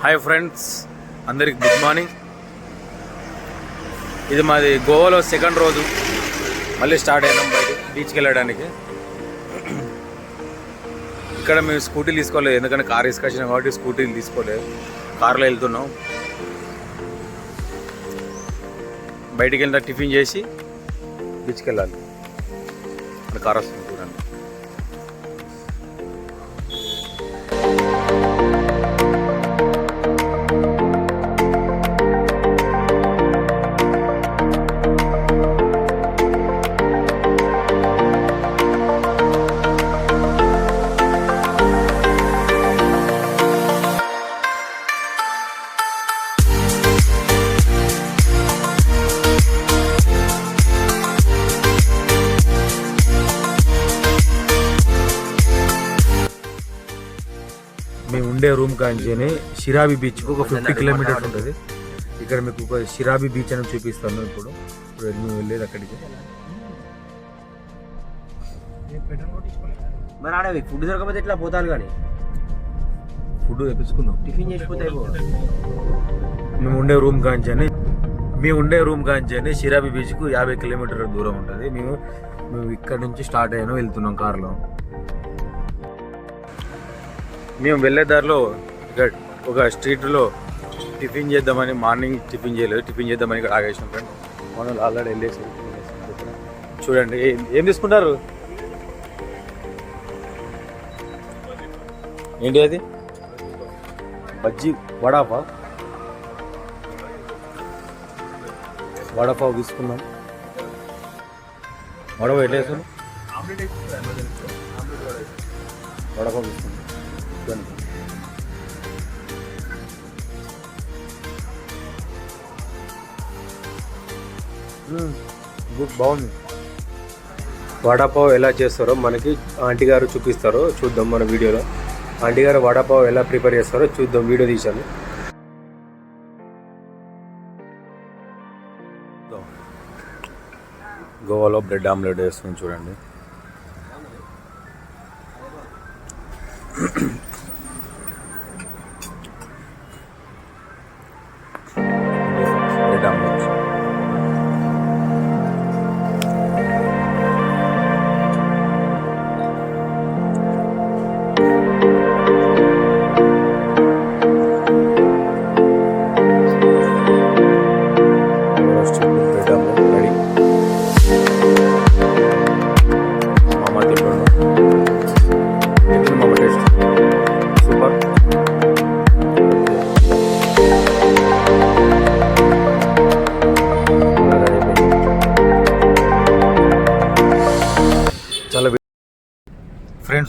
Hi friends అందరికి good morning ఇది మాది గోవాలో సెకండ్ రోజు. మళ్ళీ స్టార్ట్ అయినాం బయట బీచ్కి వెళ్ళడానికి. ఇక్కడ మేము స్కూటీలు తీసుకోలేదు ఎందుకంటే కార్ తీసుకొచ్చినాం కాబట్టి స్కూటీలు తీసుకోలేదు. కార్లో వెళ్తున్నాం. బయటికి వెళ్ళిన టిఫిన్ చేసి బీచ్కి వెళ్ళాలి. కార్ వస్తుంది. రూమ్ కాంచేనే షిరాబి బీచ్ ఒక ఫిఫ్టీ కిలోమీటర్స్ ఉంటుంది. ఇక్కడ మీకు ఒక షిరాబి బీచ్ అని చూపిస్తాను ఇప్పుడు. ఇప్పుడు మేము వెళ్ళేది అక్కడికి? మరి ఆడ ఫుడ్ దొరకకపోతే ఎట్లా పోతాను కానీ? ఫుడ్ తెప్పించుకుందాం. టిఫిన్ చేసిపోతే. మేము ఉండే రూమ్ కాంచేనే మేము ఉండే రూమ్ కాంచేనే షిరాబి బీచ్కు యాభై కిలోమీటర్ల దూరం ఉంటుంది. మేము మేము ఇక్కడ నుంచి స్టార్ట్ అయ్యాను వెళ్తున్నాం కార్లో. మేము వెళ్ళే దారిలో గడ్ ఒక స్ట్రీట్లో టిఫిన్ చేద్దామని మార్నింగ్ టిఫిన్ చేయలేదు. టిఫిన్ చేద్దామని ఇక్కడ ఆగేసాం ఫ్రెండ్ మనం ఆల్రెడీ వెళ్ళేసి చూడండి ఏం- ఏం తీసుకుంటారు? ఏంటి అది? బజ్జీ వడాపా? వడపావు తీసుకుందాం వడపావు ఎట్లా వేసుకున్నాం వడపావు తీసుకుందాం గుడ్ బాగుంది. వడాపావ్ ఎలా చేస్తారో మనకి ఆంటీ గారు చూపిస్తారో చూద్దాం మన వీడియోలో. ఆంటీ గారు వడాపావ్ ఎలా ప్రిపేర్ చేస్తారో చూద్దాం వీడియో తీశాను. గోవాలో బ్రెడ్ ఆమ్లెట్ వేస్తుంది చూడండి.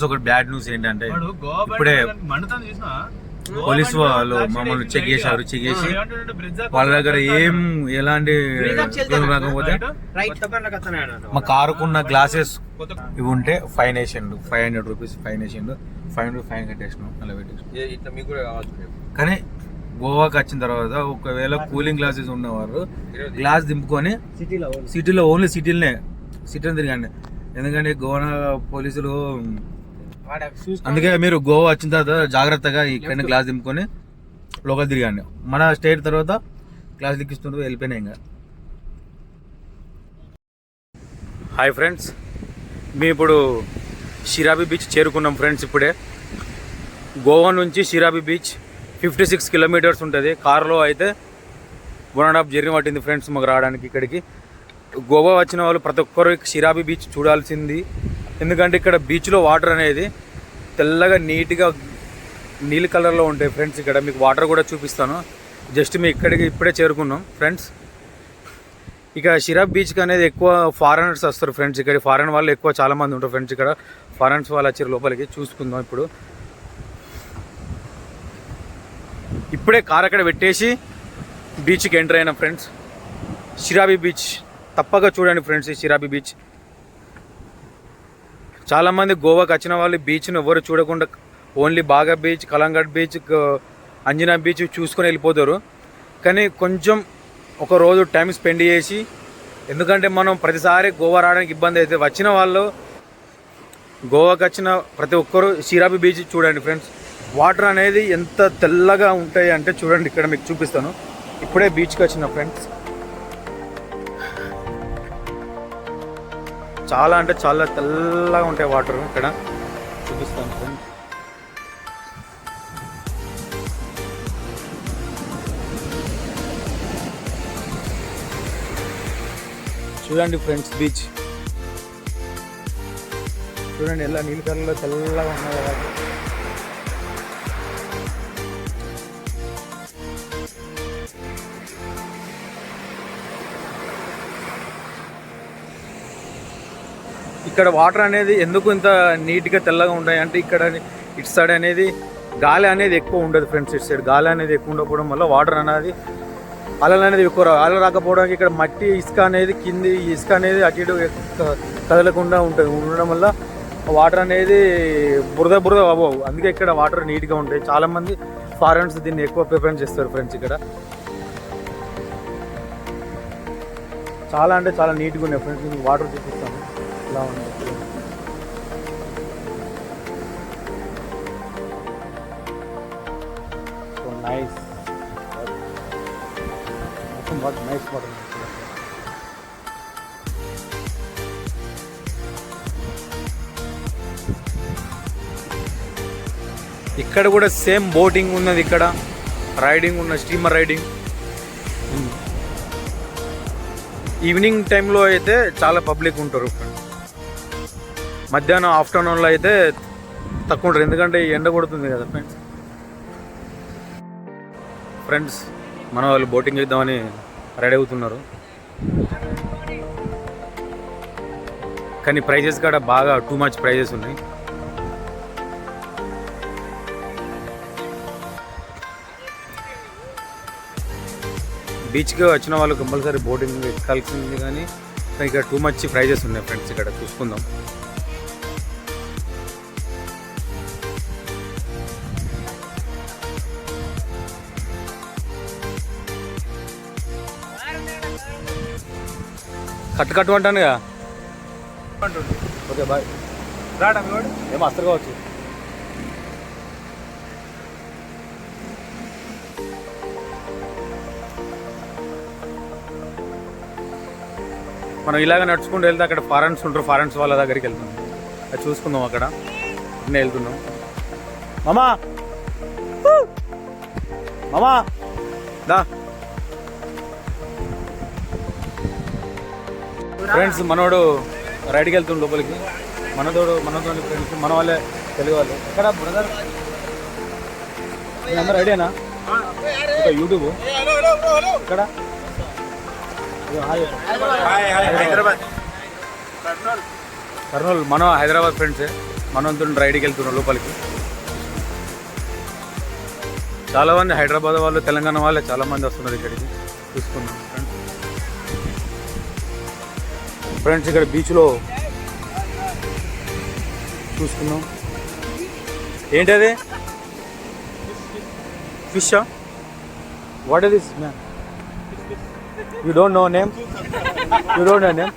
ఒకటి బ్యాడ్ న్యూస్ ఏంటంటే ఇప్పుడే పోలీస్ వాళ్ళు మమ్మల్ని చెక్ చేశారు చెక్ చేసి వాళ్ళ దగ్గర ఏం ఎలాంటి రాకపోతే మా కారుకున్న గ్లాసెస్ ఇవి ఉంటే ఫైన్ వేసిండు. ఫైవ్ హండ్రెడ్ రూపీస్ ఫైన్ వేసిండు. ఫైవ్ హండ్రెడ్ ఫైన్ కట్టేసినాం అలా కావచ్చు కానీ గోవాకి వచ్చిన తర్వాత ఒకవేళ కూలింగ్ గ్లాసెస్ ఉన్నవారు గ్లాస్ దింపుకొని సిటీలో సిటీలో ఓన్లీ సిటీలనే సిటీలో తిరగండి. ఎందుకంటే గోవా పోలీసులు అందుకే మీరు గోవా వచ్చిన తర్వాత జాగ్రత్తగా ఇక్కడ గ్లాస్ దింపుకొని లోకల్ తిరగండి. మన స్టేట్ తర్వాత గ్లాస్ దిక్కిస్తుంటూ వెళ్ళిపోయినాయి ఇంకా. హాయ్ ఫ్రెండ్స్ మేము ఇప్పుడు షిరాబి బీచ్ చేరుకున్నాం ఫ్రెండ్స్ ఇప్పుడే. గోవా నుంచి Shirabi beach fifty six kilometers ఉంటుంది కార్లో అయితే వన్ అండ్ హాఫ్ జర్నీ పట్టింది ఫ్రెండ్స్ మాకు రావడానికి ఇక్కడికి. గోవా వచ్చిన వాళ్ళు ప్రతి ఒక్కరు షిరాబి బీచ్ చూడాల్సింది. ఎందుకంటే ఇక్కడ బీచ్లో వాటర్ అనేది తెల్లగా నీట్గా నీలి కలర్లో ఉంటాయి ఫ్రెండ్స్ ఇక్కడ. మీకు వాటర్ కూడా చూపిస్తాను. జస్ట్ మేము ఇక్కడికి ఇప్పుడే చేరుకున్నాం. ఫ్రెండ్స్ ఇక షిరాబ్ బీచ్కి అనేది ఎక్కువ ఫారెనర్స్ వస్తారు ఫ్రెండ్స్ ఇక్కడ ఫారెన్ వాళ్ళు ఎక్కువ చాలామంది ఉంటారు ఫ్రెండ్స్ ఇక్కడ ఫారెన్స్ వాళ్ళు వచ్చారు లోపలికి చూసుకుందాం ఇప్పుడు. ఇప్పుడే కార్ అక్కడ పెట్టేసి బీచ్కి ఎంటర్ అయినా ఫ్రెండ్స్ షిరాబీ బీచ్ తప్పగా చూడండి ఫ్రెండ్స్ ఈ షిరాబి బీచ్ చాలామంది గోవాకి వచ్చిన వాళ్ళు బీచ్ను ఎవరు చూడకుండా ఓన్లీ బాగా beach Calangute beach Anjuna beach చూసుకొని వెళ్ళిపోతారు. కానీ కొంచెం ఒక రోజు టైం స్పెండ్ చేసి ఎందుకంటే మనం ప్రతిసారి గోవా రావడానికి ఇబ్బంది అయితే వచ్చిన వాళ్ళు గోవాకి వచ్చిన ప్రతి ఒక్కరు షిరాబి బీచ్ చూడండి ఫ్రెండ్స్. వాటర్ అనేది ఎంత తెల్లగా ఉంటాయి అంటే చూడండి ఇక్కడ మీకు చూపిస్తాను. ఇప్పుడే బీచ్కి వచ్చిన ఫ్రెండ్స్. చాలా అంటే చాలా తెల్లగా ఉంటాయి వాటర్ ఇక్కడ. చూపిస్తాను ఫ్రెండ్స్ చూడండి ఫ్రెండ్స్ బీచ్. చూడండి ఎలా నీళ్ళ కలర్లో తెల్లగా ఉన్నాయి కదా. ఇక్కడ వాటర్ అనేది ఎందుకు ఇంత నీట్గా తెల్లగా ఉంటాయి అంటే ఇక్కడ ఇటు సైడ్ అనేది గాలి అనేది ఎక్కువ ఉండదు ఫ్రెండ్స్ ఇటు సైడ్ గాలి అనేది ఎక్కువ ఉండకపోవడం వల్ల వాటర్ అనేది అలలు అనేది ఎక్కువ అలలు రాకపోవడానికి ఇక్కడ మట్టి ఇసుక అనేది కింది ఇసుక అనేది అటు ఇటు కదలకుండా ఉంటుంది. ఉండడం వల్ల వాటర్ అనేది బురద బురద అవ్వవు. అందుకే ఇక్కడ వాటర్ నీట్గా ఉంటాయి. చాలామంది ఫారెన్స్ దీన్ని ఎక్కువ ప్రిఫరెన్స్ చేస్తారు ఫ్రెండ్స్ ఇక్కడ. చాలా అంటే చాలా నీట్గా ఉన్నాయి ఫ్రెండ్స్ వాటర్ చూపిస్తాను ఇలా ఉన్నాయి సో నైస్ మొత్తం వాటర్ నైస్ వాటర్ ఇక్కడ కూడా సేమ్ బోటింగ్ ఉన్నది ఇక్కడ. రైడింగ్ ఉన్న స్టీమర్ రైడింగ్ ఉంది. ఈవినింగ్ టైంలో అయితే చాలా పబ్లిక్ ఉంటారు. మధ్యాహ్నం ఆఫ్టర్నూన్లో అయితే తక్కువ ఉంటారు ఎందుకంటే ఈ ఎండ కొడుతుంది కదా ఫ్రెండ్స్ ఫ్రెండ్స్ మన వాళ్ళు బోటింగ్ చేద్దామని రెడీ అవుతున్నారు. కానీ ప్రైజెస్ కూడా బాగా టూ మచ్ ప్రైజెస్ ఉన్నాయి. బీచ్కి వచ్చిన వాళ్ళు కంపల్సరీ బోటింగ్ ఎక్కాల్సింది కానీ ఇక్కడ టూ మచ్ ప్రైజెస్ ఉన్నాయి ఫ్రెండ్స్ ఇక్కడ చూసుకుందాం. కట్టు కట్టు అంటానుగా. Okay bye. రాడా ఏమో కావచ్చు. మనం ఇలాగ నడుచుకుంటూ వెళ్తే అక్కడ ఫారెన్స్ ఉంటారు ఫారెన్స్ వాళ్ళ దగ్గరికి వెళ్తున్నాం. అది చూసుకుందాం అక్కడ. నేను వెళ్తున్నాం. మామా! మామా! దా. ఫ్రెండ్స్ మనోడు రైడ్కి వెళ్తుండు లోపలికి. మనతోడు మనతో ఫ్రెండ్స్ మన వాళ్ళే తెలుగు వాళ్ళు. ఎక్కడ బ్రదర్ అందరూ రెడీనా యూట్యూబ్ ఇక్కడ హైదరాబాద్. కర్నూలు మన హైదరాబాద్ ఫ్రెండ్సే మనతో రైడ్కి వెళ్తున్నాం లోపలికి. చాలా మంది హైదరాబాద్ వాళ్ళు తెలంగాణ వాళ్ళే చాలా మంది వస్తున్నారు ఇక్కడికి. చూసుకున్నాం ఫ్రెండ్స్ ఇక్కడ బీచ్లో చూసుకున్నాం ఏంటది? Fish what is this man you don't know name you don't know name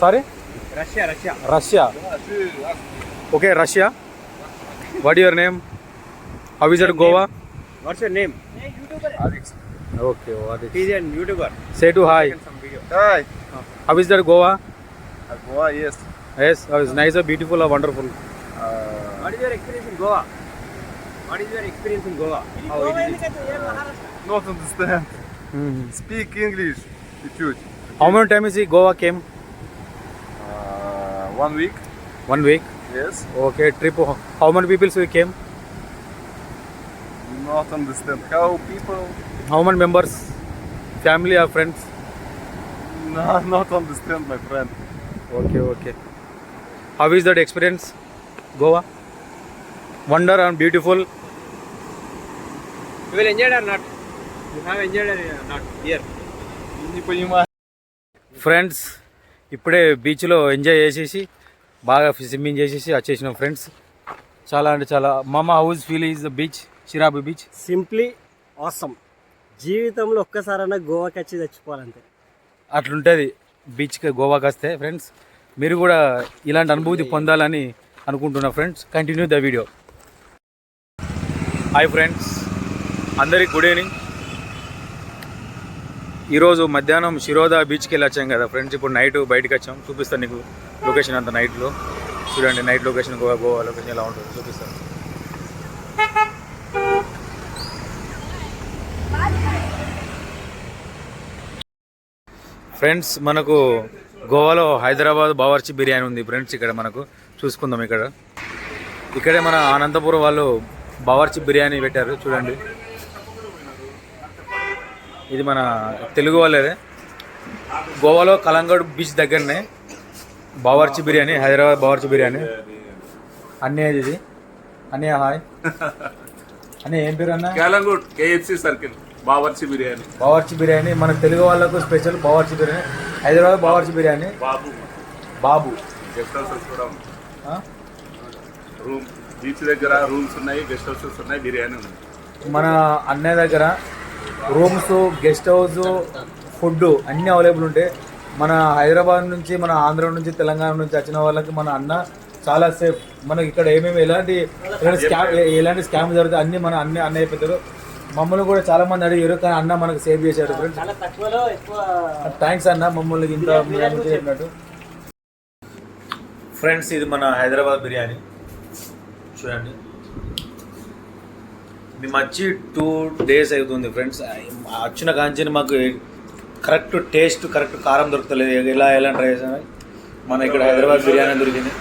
sorry Russia Russia Russia okay Russia what your name how is at Goa what's your name Okay, oh, what is? He's a YouTuber. Say to hi. Hi. Oh. How is that Goa? Uh, Goa, yes. Yes, oh, it's nice, oh, beautiful, or wonderful. Uh, what is your experience in Goa? What is your experience in Goa? How Goa? Uh, not understand. Hmm. Speak English. It's huge. How many times is Goa came? Uh, one week. One week. Yes. Okay. Trip. How many people so you came? Not understand. How people how many members family or friends not on this friend my friend okay okay how is that experience Goa wonder and beautiful enjoy friends ఇప్పుడే బీచ్లో enjoy చేసేసి బాగా swimming చేసేసి వచ్చేసినాం friends చాలా అంటే చాలా. మామ how's feel is the beach Shirabi beach simply awesome జీవితంలో ఒక్కసారైనా గోవాకి వచ్చి తెచ్చిపోవాలంతే అట్లుంటుంది. బీచ్కి గోవాకి వస్తే ఫ్రెండ్స్ మీరు కూడా ఇలాంటి అనుభూతి పొందాలని అనుకుంటున్నా friends continue the video hi friends అందరికి గుడ్ ఈవినింగ్ ఈరోజు మధ్యాహ్నం శిరోదా బీచ్కి వెళ్ళి వచ్చాం కదా ఫ్రెండ్స్ ఇప్పుడు నైట్ బయటకు వచ్చాం. చూపిస్తాను నీకు లొకేషన్ అంత నైట్లో చూడండి night location Goa Goa location ఎలా ఉంటుంది చూపిస్తాను. ఫ్రెండ్స్ మనకు గోవాలో హైదరాబాద్ బావర్చి బిర్యానీ ఉంది ఫ్రెండ్స్ ఇక్కడ మనకు. చూసుకుందాం ఇక్కడ. ఇక్కడే మన అనంతపురం వాళ్ళు బావర్చి బిర్యానీ పెట్టారు చూడండి. ఇది మన తెలుగు వాళ్ళదే. గోవాలో కలంగడ్ బీచ్ దగ్గరనే బావర్చి బిర్యానీ హైదరాబాద్ బావర్చి బిర్యానీ. అన్నయ్య ఇది. అన్నయ్య హాయ్. అన్నయ్య ఏం పేరు అన్న? Calangute KFC circle Bawarchi biryani. Bawarchi biryani. మన తెలుగు వాళ్ళకు స్పెషల్ బావర్చి బిర్యానీ. హైదరాబాద్ బావర్చి బిర్యానీ. బాబు. బాబు. గెస్ట్ హౌసెస్ కూడా ఆ? రూమ్ బీచ్ దగ్గర రూమ్స్ ఉన్నాయి గెస్ట్ హౌసెస్ ఉన్నాయి బిర్యానీ ఉంది. మన అన్నయ్య దగ్గర రూమ్స్ గెస్ట్ హౌస్ ఫుడ్ అన్నీ అవైలబుల్ ఉంటాయి మన హైదరాబాద్ నుంచి మన ఆంధ్ర నుంచి తెలంగాణ నుంచి వచ్చిన వాళ్ళకి మన అన్న చాలా సేఫ్. మనకి ఇక్కడ ఏమేమి ఎలాంటి ఎలాంటి స్కామ్ ఎలాంటి స్కామ్ జరుగుతాయి అన్ని మన అన్ని అన్నయ్య పెద్దలు మమ్మల్ని కూడా చాలా మంది అడిగారు కానీ అన్న మనకు సేవ్ చేశాడు ఫ్రెండ్స్ థ్యాంక్స్ అన్న మమ్మల్ని ఇంత చెప్పినట్టు. ఫ్రెండ్స్ ఇది మన హైదరాబాద్ బిర్యానీ. చూడండి. మేము వచ్చి టూ డేస్ అవుతుంది ఫ్రెండ్స్ వచ్చిన కాంచి మాకు కరెక్ట్ టేస్ట్ కరెక్ట్ కారం దొరుకుతలేదు. ఎలా ఎలా ట్రై చేసాము మన ఇక్కడ హైదరాబాద్ బిర్యానీ దొరికింది.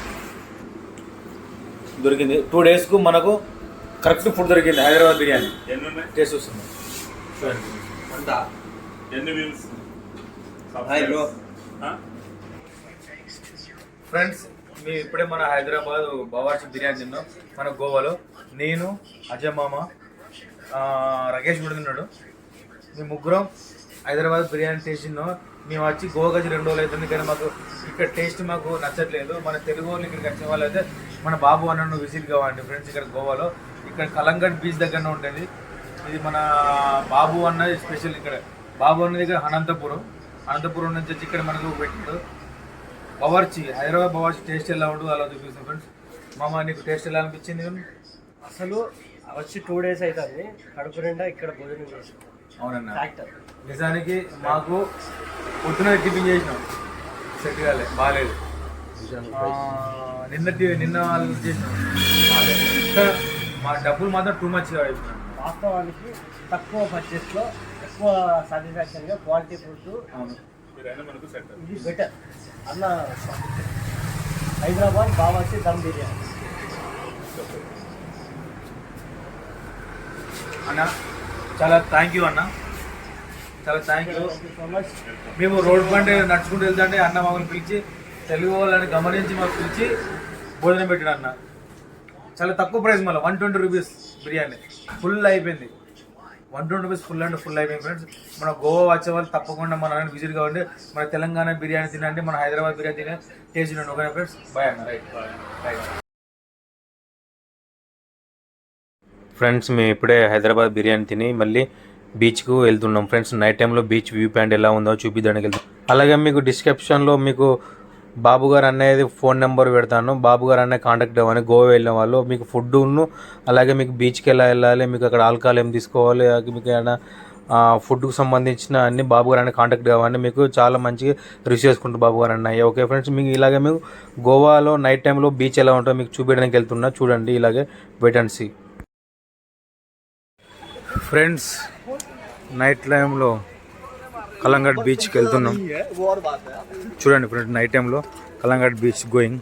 దొరికింది. టూ డేస్కు మనకు కరెక్ట్ ఫుడ్ దొరికింది హైదరాబాద్ బిర్యానీ. ఎన్ని ఉన్నాయి? టేస్ట్ వస్తుంది ఫ్రెండ్స్ మేము ఇప్పుడే మన హైదరాబాద్ బావార్చి బిర్యానీ తిన్నాం. మన గోవాలో. నేను అజయ్ మామ ఆ, రకేష్ కూడా తిన్నాడు. మేము ముగ్గురం హైదరాబాద్ బిర్యానీ టేస్ట్ తిన్నాం. మేము వచ్చి గోవాకి రెండు రోజులు అవుతుంది కానీ మాకు ఇక్కడ టేస్ట్ మాకు నచ్చట్లేదు. మన తెలుగు వాళ్ళు ఇక్కడికి వచ్చిన వాళ్ళు అయితే మన బాబు అన్నను విజిట్ కావండి ఫ్రెండ్స్ ఇక్కడ గోవాలో. ఇక్కడ కలంగడ్ బీచ్ దగ్గరనే ఉంటుంది. ఇది మన బాబు అన్నది స్పెషల్ ఇక్కడ. బాబు అన్నది ఇక్కడ అనంతపురం. అనంతపురం నుంచి వచ్చి ఇక్కడ మనకు పెట్టాడు. బవర్చి హైదరాబాద్ బవర్చి టేస్ట్ ఎలా ఉంటుంది అలా చూపిస్తాం ఫ్రెండ్స్. మామ నీకు టేస్ట్ ఎలా అనిపించింది? అసలు వచ్చి టూ డేస్ అవుతుంది కడుపు నిండా ఇక్కడ భోజనం చేసాం. అవునన్న. నిజానికి మాకు పొద్దున టిఫిన్ చేసినాం. సెట్ కాలే బాగాలేదు నిన్న టి- నిన్న వాళ్ళు చేసినాం. బాగాలేదు మా డబ్బులు మాత్రం టూ మచ్ వాస్తవానికి తక్కువ బడ్జెట్లో ఎక్కువ సాటిస్ఫాక్షన్గా క్వాలిటీ ఫుడ్ అవును. బిర్యానీ మనకు సెట్ ఇది బెటర్ అన్న హైదరాబాద్ బావాచి దమ్ బిర్యానీ. అన్న చాలా థ్యాంక్ యూ అన్న. చాలా థ్యాంక్ యూ సో మచ్ మేము రోడ్ బండి నడుచుకుంటూ వెళ్తుంటే అన్న మమ్మల్ని పిలిచి తెలుగు వాళ్ళని గమనించి మాకు పిలిచి భోజనం పెట్టాడు అన్న. చాలా తక్కువ ప్రైస్ మళ్ళీ. One twenty rupees biryani. Full అయిపోయింది. వన్ ట్వంటీ రూపీస్ ఫుల్ అంటే ఫుల్ అయిపోయింది ఫ్రెండ్స్ మన గోవా వచ్చే వాళ్ళు తప్పకుండా మన విజిట్ కావండి మన తెలంగాణ బిర్యానీ తినండి మన హైదరాబాద్ బిర్యానీ తినే టేస్ట్ తినండి ఓకే ఫ్రెండ్స్ బాయ్ అన్న. రైట్ రైట్ ఫ్రెండ్స్ మేము ఇప్పుడే హైదరాబాద్ బిర్యానీ తిని మళ్ళీ బీచ్కు వెళ్తున్నాం. ఫ్రెండ్స్ నైట్ టైంలో బీచ్ వ్యూ పాయింట్ ఎలా ఉందో చూపిద్దానికి వెళ్తాం అలాగే మీకు డిస్క్రిప్షన్లో మీకు బాబుగారు అనేది ఫోన్ నెంబర్ పెడతాను. బాబుగారు అనే కాంటాక్ట్ అవ్వని గోవా వెళ్ళిన వాళ్ళు మీకు ఫుడ్ను అలాగే మీకు బీచ్కి ఎలా వెళ్ళాలి మీకు అక్కడ ఆల్కహాల్ ఏం తీసుకోవాలి మీకు ఏమైనా ఫుడ్కు సంబంధించిన అన్ని బాబు గారు కాంటాక్ట్ కావాలి మీకు చాలా మంచిగా రిసీవ్ చేసుకుంటారు బాబు గారు ఓకే ఫ్రెండ్స్ మీకు ఇలాగే మీకు గోవాలో నైట్ టైంలో బీచ్ ఎలా ఉంటుందో మీకు చూపించడానికి వెళ్తున్నా. చూడండి ఇలాగే wait and see friends night టైంలో కలంగట్ బీచ్కి వెళ్తున్నాం. చూడండి ఫ్రెండ్స్ నైట్ టైంలో కలంగట్ బీచ్ గోయింగ్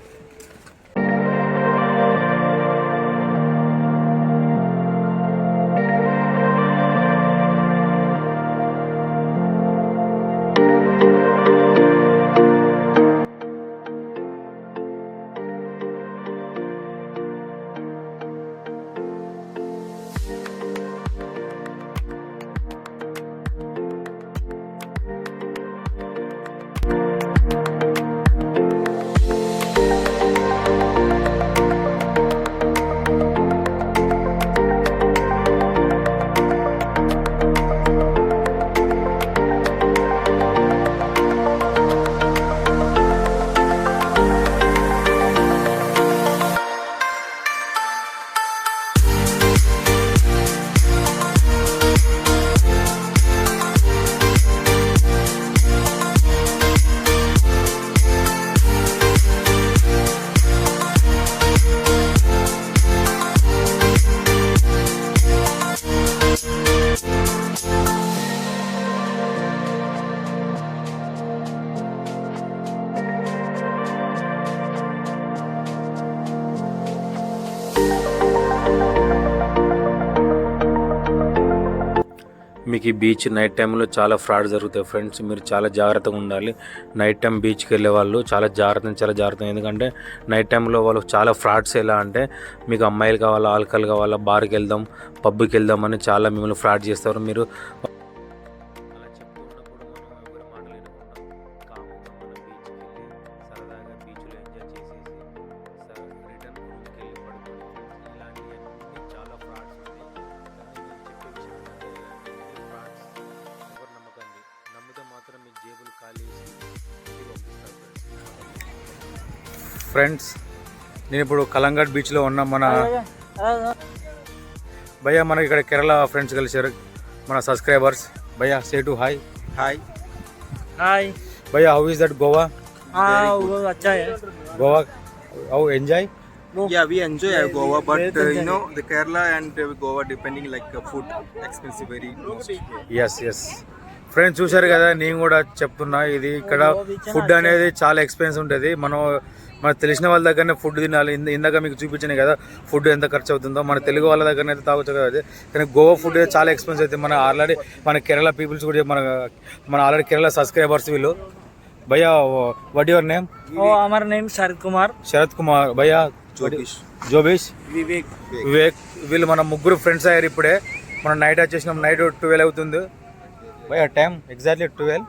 మీకు ఈ బీచ్ నైట్ టైంలో చాలా ఫ్రాడ్ జరుగుతాయి ఫ్రెండ్స్ మీరు చాలా జాగ్రత్తగా ఉండాలి. నైట్ టైం బీచ్కి వెళ్ళే వాళ్ళు చాలా జాగ్రత్త చాలా జాగ్రత్త. ఎందుకంటే నైట్ టైంలో వాళ్ళు చాలా ఫ్రాడ్స్ ఎలా అంటే మీకు అమ్మాయిలు కావాలా ఆల్కహాల్ కావాలా బార్కి వెళ్దాం పబ్కి వెళ్దాం అని చాలా మిమ్మల్ని ఫ్రాడ్ చేస్తారు. మీరు మాత్రం జేబులు ఖాళీ ఫ్రెండ్స్ నేను ఇప్పుడు కలంఘాట్ బీచ్లో ఉన్న మన భయ్య మన ఇక్కడ కేరళ ఫ్రెండ్స్ కలిశారు మన సబ్స్క్రైబర్స్ భయ్య say to hi hi hi భయ్య how is that Goa Goa how enjoy Yeah, we enjoy Goa, but uh, you know the Kerala and uh, Goa depending like uh, food expensive very much. Yes, yes. Friends చూశారు కదా నేను కూడా చెప్తున్నా ఇది ఇక్కడ food అనేది చాలా expense ఉంటుంది. మనం మనకు తెలిసిన వాళ్ళ దగ్గరనే ఫుడ్ తినాలి. ఇందాక మీకు చూపించాను కదా ఫుడ్ ఎంత ఖర్చు అవుతుందో. మన తెలుగు వాళ్ళ దగ్గర అయితే తాగొచ్చు కదా కానీ గోవా ఫుడ్ చాలా ఎక్స్పెన్స్ అవుతుంది మన ఆల్రెడీ మన కేరళ పీపుల్స్ కూడా మన మన ఆల్రెడీ కేరళ సబ్స్క్రైబర్స్ వీళ్ళు. భయ్యా what your name? Oh Amar name Sharath Kumar. Sharath Kumar. భయ్యా జోబీష్. వివేక్. వివేక్. వీళ్ళు మన ముగ్గురు ఫ్రెండ్స్ అయ్యారు ఇప్పుడే. మనం నైట్ వచ్చేసినాం. నైట్ ట్వెల్వ్ అవుతుంది. బై ఆ time exactly twelve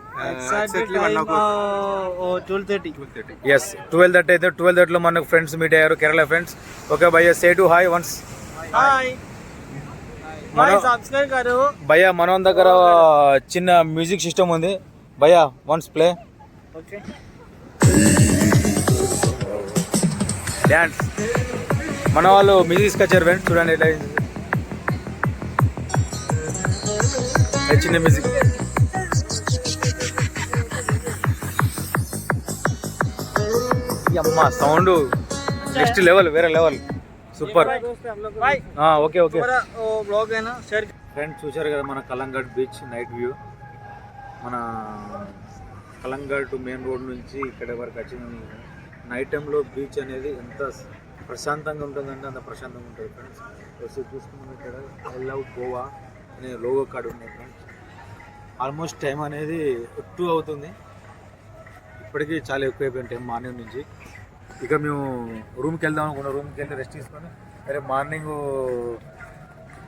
yes twelve thirty అయితే ట్వెల్వ్ థర్టీలో మనకు ఫ్రెండ్స్ మీట్ అయ్యారు కేరళ ఫ్రెండ్స్ ఓకే భయ్య సే టు హాయ్ వన్స్ భయ్యా మనం దగ్గర చిన్న మ్యూజిక్ సిస్టమ్ ఉంది భయ్యా వన్స్ ప్లే డ్యాన్స్ మన వాళ్ళు మ్యూజిక్ తీసుకొచ్చారు ఫ్రెండ్స్ చూడండి ఎట్లా చిన్న మ్యూజిక్. అమ్మా సౌండ్. నెక్స్ట్ లెవెల్ వేరే level. Super. Okay okay. Vlog అయినా ఫ్రెండ్ చూశారు కదా మన కలంగట్ బీచ్ నైట్ వ్యూ మన కలంగట్ టు మెయిన్ రోడ్ నుంచి ఇక్కడ వరకు వచ్చిన నైట్ టైంలో బీచ్ అనేది ఎంత ప్రశాంతంగా ఉంటుందంటే అంత ప్రశాంతంగా ఉంటుంది ఫ్రెండ్స్ చూసుకున్నాం ఇక్కడ ఐ లవ్ గోవా అనే లోగో కార్డు ఉన్నాయి ఫ్రెండ్స్ ఆల్మోస్ట్ టైం అనేది టూ అవుతుంది. ఇప్పటికీ చాలా ఎక్కువ అయిపోయింది టైం మార్నింగ్ నుంచి. ఇక మేము రూమ్కి వెళ్దాం అనుకున్నాం రూమ్కి వెళ్ళి రెస్ట్ తీసుకొని రేపు మార్నింగ్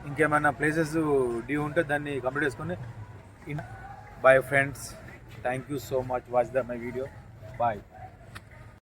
ఇంకేమైనా ప్లేసెస్ డ్యూ ఉంటే దాన్ని కంప్లీట్ చేసుకొని bye friends thank you so much watch the my video bye